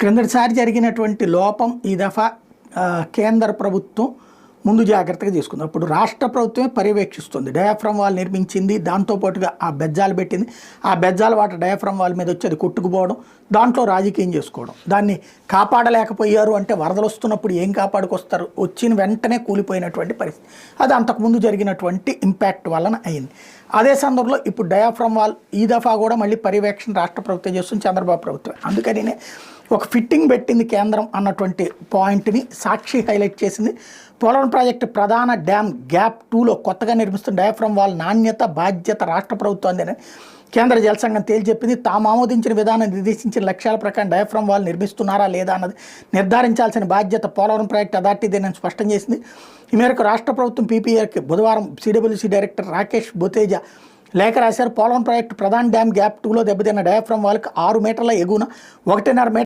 క్రిందటిసారి జరిగినటువంటి లోపం ఈ దఫా కేంద్ర ప్రభుత్వం ముందు జాగ్రత్తగా తీసుకుంది. అప్పుడు రాష్ట్ర ప్రభుత్వమే పర్యవేక్షిస్తుంది. డయాఫ్రమ్ వాల్ నిర్మించింది దాంతోపాటుగా ఆ బెజ్జాలు పెట్టింది. ఆ బెజ్జాల వాటర్ డయాఫ్రమ్ వాల్ మీద వచ్చి అది కొట్టుకుపోవడం దాంట్లో రాజకీయం చేసుకోవడం. దాన్ని కాపాడలేకపోయారు అంటే వరదలు వస్తున్నప్పుడు ఏం కాపాడుకొస్తారు? వచ్చిన వెంటనే కూలిపోయినటువంటి పరిస్థితి. అది అంతకుముందు జరిగినటువంటి ఇంపాక్ట్ వలన అయింది. అదే సందర్భంలో ఇప్పుడు డయాఫ్రమ్ వాల్ ఈ దఫా కూడా మళ్ళీ పర్యవేక్షణ రాష్ట్ర ప్రభుత్వం చేస్తుంది చంద్రబాబు ప్రభుత్వం అందుకని ఒక ఫిట్టింగ్ పెట్టింది కేంద్రం అన్నటువంటి పాయింట్ని సాక్షి హైలైట్ చేసింది. పోలవరం ప్రాజెక్టు ప్రధాన డ్యామ్ గ్యాప్ టూలో కొత్తగా నిర్మిస్తున్న డయాఫ్రమ్ వాల్ నాణ్యత బాధ్యత రాష్ట్ర ప్రభుత్వాన్ని కేంద్ర జలసంఘం తేల్చెప్పింది తాము ఆమోదించిన విధానం నిర్దేశించిన లక్ష్యాల ప్రకారం డయాఫ్రమ్ వాల్ నిర్మిస్తున్నారా లేదా అన్నది నిర్ధారించాల్సిన బాధ్యత పోలవరం ప్రాజెక్ట్ అథారిటీదేనని స్పష్టం చేసింది. ఈ మేరకు రాష్ట్ర ప్రభుత్వం పీపీఆర్కి బుధవారం సిడబ్ల్యూసీ డైరెక్టర్ రాకేష్ బొతేజా లేఖ రాశారు. పోలవరం ప్రాజెక్టు ప్రధాన డ్యామ్ గ్యాప్ టూలో దెబ్బతిన్న డయాఫ్రమ్ వాల్కి ఆరు మీటర్ల ఎగువన ఒకటిన్నర మీటర్